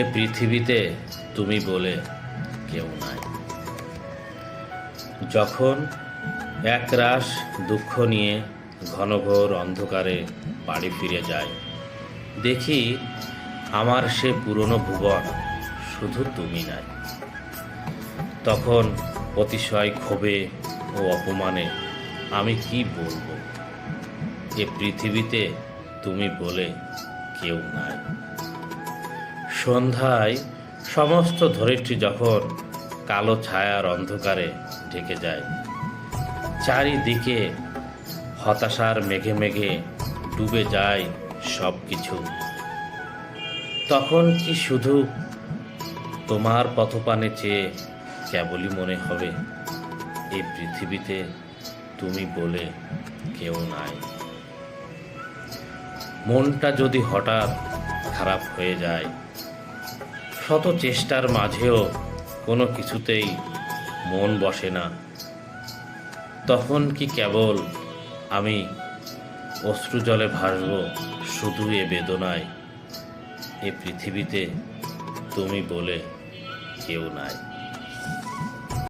এ পৃথিবীতে তুমি বলে কেউ নাই। যখন একরাশ দুঃখ নিয়ে ঘনঘোর অন্ধকারে বাড়ি ফিরে যায়, দেখি আমার সে পুরনো ভুবন শুধু তুমি নাই। তখন অতিশয় ক্ষোভে ও অপমানে আমি কি বলব? এ পৃথিবীতে তুমি বলে কেউ নাই। সন্ধ্যায় সমস্ত ধরিত্রী যখন কালো ছায়ার অন্ধকারে ঢেকে যায়, চারিদিকে হতাশার মেঘে মেঘে ডুবে যায় সব কিছু তখন কি শুধু তোমার পথপানে চেয়ে কেবলই মনে হবে, এই পৃথিবীতে তুমি বলে কেউ নাই? মনটা যদি হঠাৎ খারাপ হয়ে যায় শত চেষ্টার মাঝেও কোনো কিছুতেই মন বসে না। তখন কি কেবল আমি অশ্রু জলে ভাসব শুধু এ বেদনায়? এ পৃথিবীতে তুমি বলে কেউ নাই।